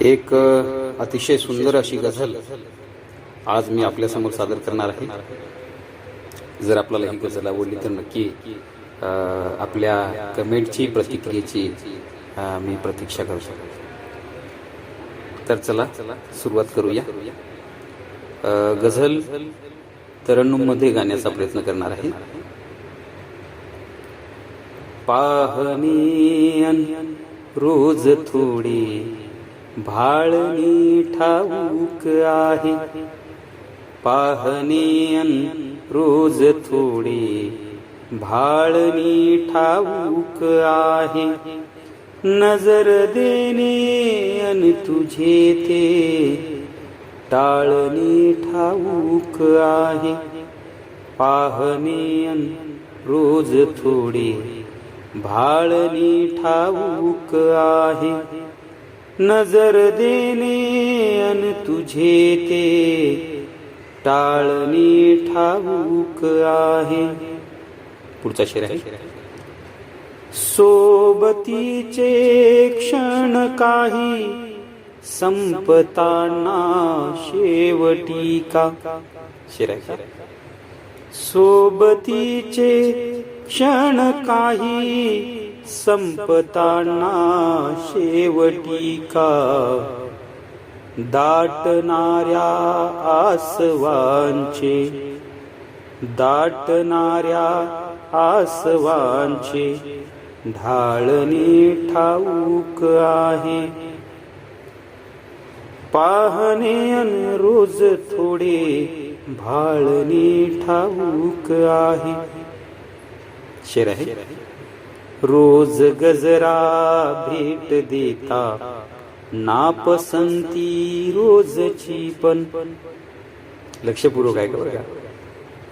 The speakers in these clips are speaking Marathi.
एक अतिशय सुंदर अशी गझल आज मी आपल्यासमोर सादर करणार आहे. जर आपल्याला ही गझल आवडली तर नक्की आपल्या कमेंटची प्रतिक्रियेची मी प्रतीक्षा करू शकतो तर चला सुरुवात करूया. अ, गझल तरन्नुममध्ये गाण्याचा प्रयत्न करणार आहे. पाहणी रोज थोडी भाळणी ठाऊक आहे. पाहणीयन रोज थोडी भाळणी ठाऊक आहे. नजर देणे अन तुझे ते टाळणी ठाऊक आहे. पाहणे रोज थोडी भाळणी ठाऊक आहे. नजर देणे अन तुझे ते टाळणी ठाऊक आहे. पुढचा शेर आहे. सोबतीचे क्षण काही संपताना शेवटी का? शेर सोबतीचे क्षण काही संपताना शेवटी का? दाटणाऱ्या आसवांचे दाटणाऱ्या आसवांचे ढाळणे ठाऊक आहे. पाहणे अन रोज थोडे भाळणे ठाऊक आहे. शेर आहे? रोज गजरा भेट देता. नापसंती रोजची पण. लक्षपूर्वक आहे का. बघा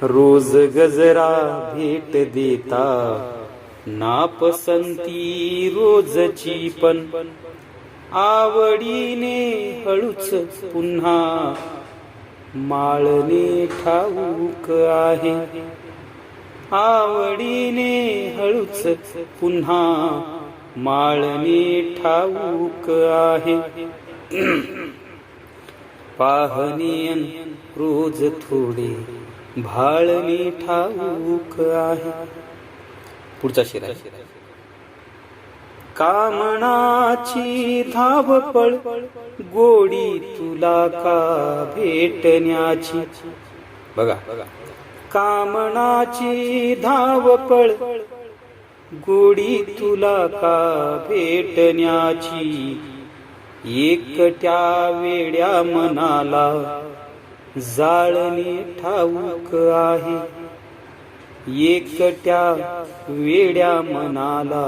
रोज गजरा भेट देता. नापसंती रोजची पण. आवडीने हळूच पुन्हा माळणे ठाऊक आहे. आवडीने हळूच पुन्हा माळणी ठाऊक आहे. पाहणीयन रोज थोडे भाळणी ठाऊक आहे. पुढचा शिरा. कामनाची धावपळ गोडी तुला का भेटण्याची? बघा. कामनाची धावपळ गोडी तुला का भेटण्याची? एकट्या वेड्या मनाला जाळणे ठाऊक आहे. एकट्या वेड्या मनाला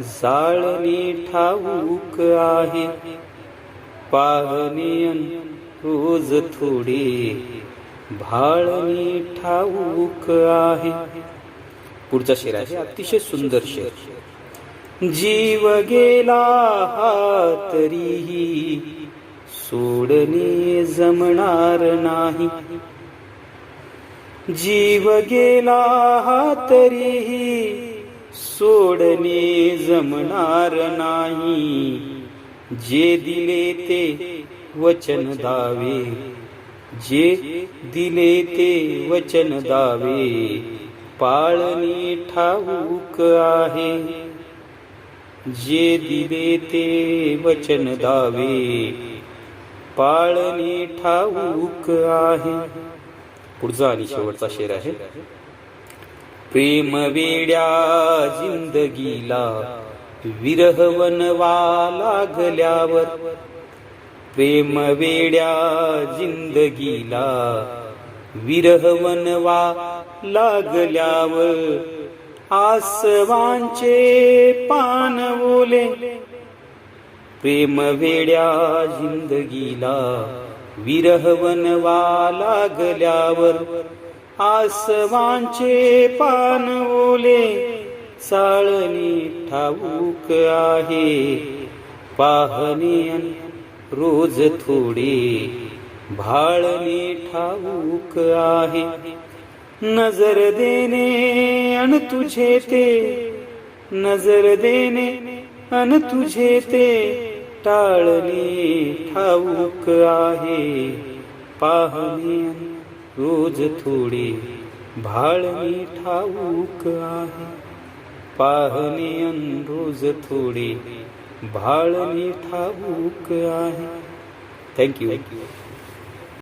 जाळणे ठाऊक आहे. पाहणे रोज थोडे भाळणी ठाऊक आहे. पुढचा शेर आहे. अतिशय सुंदर शेर. जीव गेला हा तरीही सोडणे जमणार नाही. जीव गेला हा तरीही सोडणे जमणार नाही. जे दिले ते वचन दावे. जे दिले ते वचन दावे पाळणी ठाऊक आहे. जे दिले ते वचन दावे पाळणे ठाऊक आहे. पुढचा आणि शेवटचा शेर आहे. प्रेम वेड्या जिंदगीला विरहवनवा लागल्यावर प्रेम वेड्या जिंदगीला विरहवनवा लागल्यावर आसवांचे पान ओले. प्रेम वेड्या जिंदगीला विरहवनवा लागल्यावर आसवांचे पान ओले. साळणी ठाऊक आहे पाहणे रोज थोडे भाळणे ठाऊक आहे. नजर देणे अन तुझे ते नजर देणे अन तुझे ते टाळणे ठाऊक आहे. पाहणे रोज थोडी भाळ मी ठाऊक आहे. पाहणे अन रोज थोडी भाळणी ठाऊक आहे. थँक्यू